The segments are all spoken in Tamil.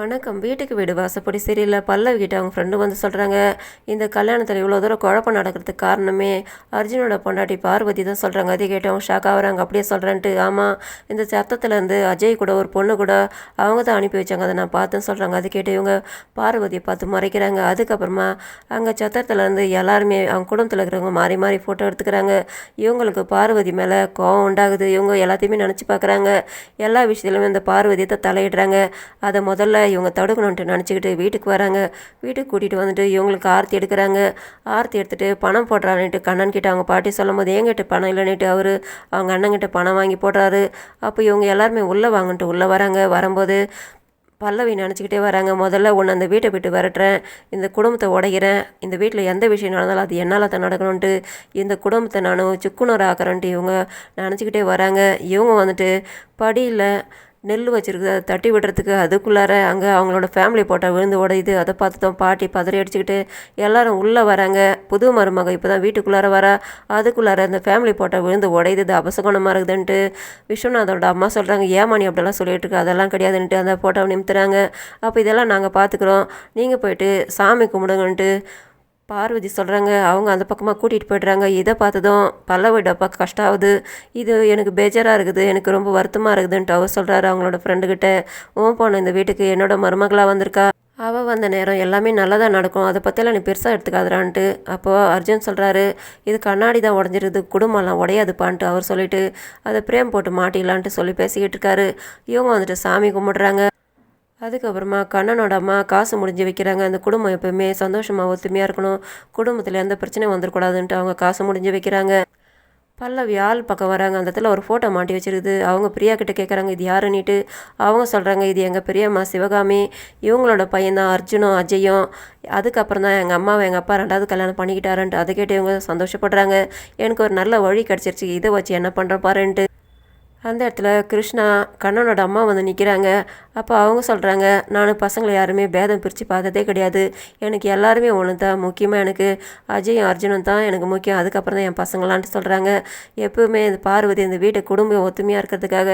வணக்கம். வீட்டுக்கு வீடு வாசப்படி சரியில்லை பல்லவி கிட்ட அவங்க ஃப்ரெண்டு வந்து சொல்கிறாங்க இந்த கல்யாணத்தில் இவ்வளோ தூரம் குழப்பம் நடக்கிறதுக்கு காரணமே அர்ஜுனோட பொண்டாட்டி பார்வதி தான் சொல்கிறாங்க அதை கேட்டவங்க ஷாக் ஆகிறாங்க. அப்படியே சொல்கிறேன்ட்டு ஆமாம் இந்த சத்தத்துலேருந்து அஜய் கூட ஒரு பொண்ணு கூட அவங்க தான் அனுப்பி வச்சாங்க. அதை நான் பார்த்தேன்னு சொல்கிறாங்க அது கேட்டு இவங்க பார்வதியை பார்த்து மறைக்கிறாங்க. அதுக்கப்புறமா அங்கே சத்தத்துலேருந்து எல்லாருமே அவங்க குடும்பத்தில் இருக்கிறவங்க மாறி மாறி ஃபோட்டோ எடுத்துக்கிறாங்க. இவங்களுக்கு பார்வதி மேலே கோவம் உண்டாகுது. இவங்க எல்லாத்தையுமே நினச்சி பார்க்குறாங்க. எல்லா விஷயத்துலையுமே இந்த பார்வதியை தான் தலையிடுறாங்க. அதை முதல்ல இவங்க தடுக்கணுன்ட்டு நினச்சிக்கிட்டு வீட்டுக்கு வராங்க. வீட்டுக்கு கூட்டிகிட்டு வந்துட்டு இவங்களுக்கு ஆர்த்தி எடுக்கிறாங்க. ஆர்த்தி எடுத்துகிட்டு பணம் போடுறான்னுட்டு கண்ணன் கிட்ட அவங்க பாட்டி சொல்லும் போது என்கிட்ட பணம் இல்லைன்னுட்டு அவர் அவங்க அண்ணங்கிட்ட பணம் வாங்கி போடுறாரு. அப்போ இவங்க எல்லாருமே உள்ளே வாங்கன்ட்டு உள்ளே வராங்க. வரும்போது பல்லவி நினச்சிக்கிட்டே வராங்க. முதல்ல ஒன்று அந்த வீட்டை விட்டு விரட்டுறேன். இந்த குடும்பத்தை உடைகிறேன் இந்த வீட்டில் எந்த விஷயம் நடந்தாலும் அது என்னால் தான் நடக்கணுன்ட்டு இந்த குடும்பத்தை நான் சுக்குனர் ஆக்குறேன்ட்டு இவங்க நினச்சிக்கிட்டே வராங்க. இவங்க வந்துட்டு படியில் நெல் வச்சுருக்கு அதை தட்டி விடுறதுக்கு அதுக்குள்ளார அங்கே அவங்களோட ஃபேமிலி போட்டால் விழுந்து உடையுது அதை பார்த்து தான் பாட்டி பதறி அடிச்சுக்கிட்டு எல்லாரும் உள்ளே வராங்க. புது மருமக இப்போ தான் வீட்டுக்குள்ளார வரா. அதுக்குள்ளார அந்த ஃபேமிலி போட்டால் விழுந்து உடையுது இது அபசகுணமாக இருக்குதுன்ட்டு விஸ்வநாதோட அம்மா சொல்கிறாங்க ஏமானி அப்படிலாம் சொல்லிகிட்டு இருக்கு? அதெல்லாம் கிடையாதுன்ட்டு அந்த ஃபோட்டோவை நிமித்துறாங்க. அப்போ இதெல்லாம் நாங்கள் பார்த்துக்குறோம். நீங்கள் போயிட்டு சாமி கும்பிடுங்கன்ட்டு பார்வதி சொல்கிறாங்க அவங்க அந்த பக்கமாக கூட்டிகிட்டு போய்ட்றாங்க. இதை பார்த்ததும் பல்லவிட பார்க்க கஷ்டம் ஆகுது இது எனக்கு பேஜராக இருக்குது எனக்கு ரொம்ப வருத்தமாக இருக்குதுன்ட்டு அவர் சொல்கிறாரு அவங்களோட ஃப்ரெண்டுக்கிட்ட ஓன் போன இந்த வீட்டுக்கு என்னோட மருமகளாக வந்திருக்கா? அவள் வந்த நேரம் எல்லாமே நல்லதாக நடக்கும். அதை பற்றியெல்லாம் நீ பெருசாக எடுத்துக்காதுறான்ட்டு அப்போது அர்ஜுன் சொல்கிறாரு இது கண்ணாடி தான் உடஞ்சிருது குடும்பம்லாம் உடையாதுப்பான்ட்டு அவர் சொல்லிட்டு அதை பிரேம் போட்டு மாட்டிடலான்ட்டு சொல்லி பேசிக்கிட்டு இருக்காரு. இவங்க வந்துட்டு சாமி கும்பிட்றாங்க. அதுக்கப்புறமா கண்ணனோட அம்மா காசு முடிஞ்சு வைக்கிறாங்க. அந்த குடும்பம் எப்பவுமே சந்தோஷமாக ஒத்துமையாக இருக்கணும். குடும்பத்தில் எந்த பிரச்சனையும் வந்துடக்கூடாதுன்ட்டு அவங்க காசு முடிஞ்சு வைக்கிறாங்க. பல்லவி ஆள் பக்கம் வராங்க. அந்த இடத்துல ஒரு ஃபோட்டோ மாட்டி வச்சிருக்குது. அவங்க பிரியா கிட்ட கேட்குறாங்க இது யாருன்னுட்டு? அவங்க சொல்கிறாங்க இது எங்கள் பெரியம்மா சிவகாமி. இவங்களோட பையன்தான் அர்ஜுனும் அஜயும். அதுக்கப்புறம் தான் எங்கள் அம்மாவை எங்கள் அப்பா ரெண்டாவது கல்யாணம் பண்ணிக்கிட்டாருன்ட்டு. அதை கேட்டு இவங்க சந்தோஷப்படுறாங்க. எனக்கு ஒரு நல்ல வழி கிடச்சிருச்சு. இதை வச்சு என்ன பண்ணுற பாருன்ட்டு. அந்த இடத்துல கிருஷ்ணா கண்ணனோட அம்மா வந்து நிற்கிறாங்க அப்போ அவங்க சொல்கிறாங்க நான் பசங்களை யாருமே பேதம் பிரித்து பார்த்ததே கிடையாது. எனக்கு எல்லாருமே ஒன்று தான். முக்கியமாக எனக்கு அஜயும் அர்ஜுனும் தான் எனக்கு முக்கியம். அதுக்கப்புறம் தான் என் பசங்களான்ட்டு சொல்கிறாங்க எப்பவுமே இந்த பார்வதி இந்த வீட்டை குடும்பம் ஒத்துமையாக இருக்கிறதுக்காக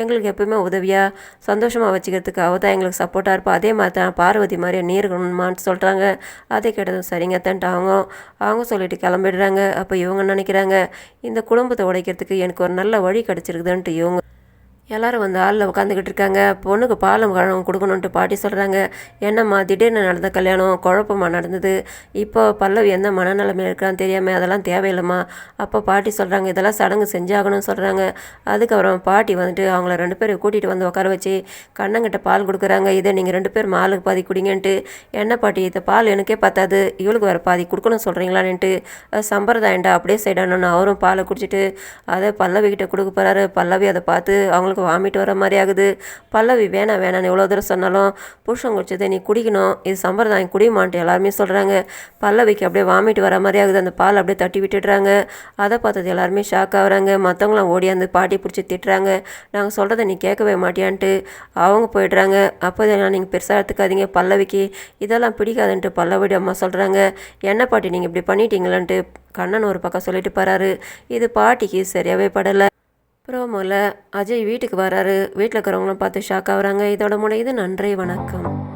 எங்களுக்கு எப்பவுமே உதவியாக சந்தோஷமாக வச்சுக்கிறதுக்கு அவள் தான் எங்களுக்கு சப்போர்ட்டாக இருப்பா. அதே மாதிரி தான் பார்வதி மாதிரியே நீ இருக்கணுமான்னு சொல்கிறாங்க அதே கேட்டதும் சரிங்க தன்ட்டு அவங்க அவங்க சொல்லிட்டு கிளம்பிடுறாங்க. அப்போ இவங்க நினைக்கிறாங்க இந்த குடும்பத்தை உடைக்கிறதுக்கு எனக்கு ஒரு நல்ல வழி கிடச்சிருக்குதுன்ட்டு இவங்க எல்லாரும் வந்து ஆளில் உட்காந்துக்கிட்டு இருக்காங்க. பொண்ணுக்கு பாலம் கழகம் கொடுக்கணுன்ட்டு பாட்டி சொல்கிறாங்க என்னம்மா திடீர்னு நடந்த கல்யாணம் குழப்பமாக நடந்தது. இப்போ பல்லவி எந்த மனநிலைமையில் இருக்கான்னு தெரியாமல் அதெல்லாம் தேவையில்லைம்மா. அப்போ பாட்டி சொல்கிறாங்க இதெல்லாம் சடங்கு செஞ்சாகணும்னு சொல்கிறாங்க அதுக்கப்புறம் பாட்டி வந்துட்டு அவங்கள ரெண்டு பேரும் கூட்டிகிட்டு வந்து உட்கார வச்சு கண்ணங்கிட்ட பால் கொடுக்குறாங்க. இதை நீங்கள் ரெண்டு பேரும் ஆளுக்கு பாதி குடிங்கன்ட்டு. என்ன பாட்டி இந்த பால் எனக்கே பத்தாது. இவளுக்கு வேறு பாதி கொடுக்கணும் சொல்கிறீங்களான்ட்டு சம்பிரதாயண்டா அப்படியே செய்யணும்னு அவரும் பாலை குடிச்சிட்டு அதை பல்லவிக்கிட்ட கொடுக்க போகிறாரு பல்லவி அதை பார்த்து அவங்களுக்கு வாமிட் வர மாதிரி ஆகுது. பல்லவி வேணாம் வேணான்னு எவ்வளோ தூரம் சொன்னாலும் புருஷன் குடிச்சதை நீ குடிக்கணும். இது சம்பிரதாயம் குடிமான்ட்டு எல்லாருமே சொல்கிறாங்க பல்லவிக்கு அப்படியே வாமிட் வர மாதிரி ஆகுது. அந்த பால் அப்படியே தட்டி விட்டுடுறாங்க. அதை பார்த்தது எல்லாருமே ஷாக் ஆகுறாங்க. மற்றவங்களாம் ஓடியாந்து பாட்டி பிடிச்சி திட்டுறாங்க. நாங்கள் சொல்கிறத நீ கேட்கவே மாட்டியான்ட்டு அவங்க போயிடுறாங்க. அப்போ இதெல்லாம் நீங்கள் பெருசாக எடுத்துக்காதீங்க. பல்லவிக்கு இதெல்லாம் பிடிக்காதுன்ட்டு பல்லவிட அம்மா சொல்கிறாங்க என்ன பாட்டி நீங்கள் இப்படி பண்ணிட்டீங்களான்ட்டு கண்ணன் ஒரு பக்கம் சொல்லிட்டு போகிறாரு இது பாட்டிக்கு சரியாகவே படலை. ப்ரோமோவில் அஜய் வீட்டுக்கு வராரு. வீட்டில் இருக்கிறவங்களும் பார்த்து ஷாக் ஆகுறாங்க. இதோட முடியுது. நன்றி வணக்கம்.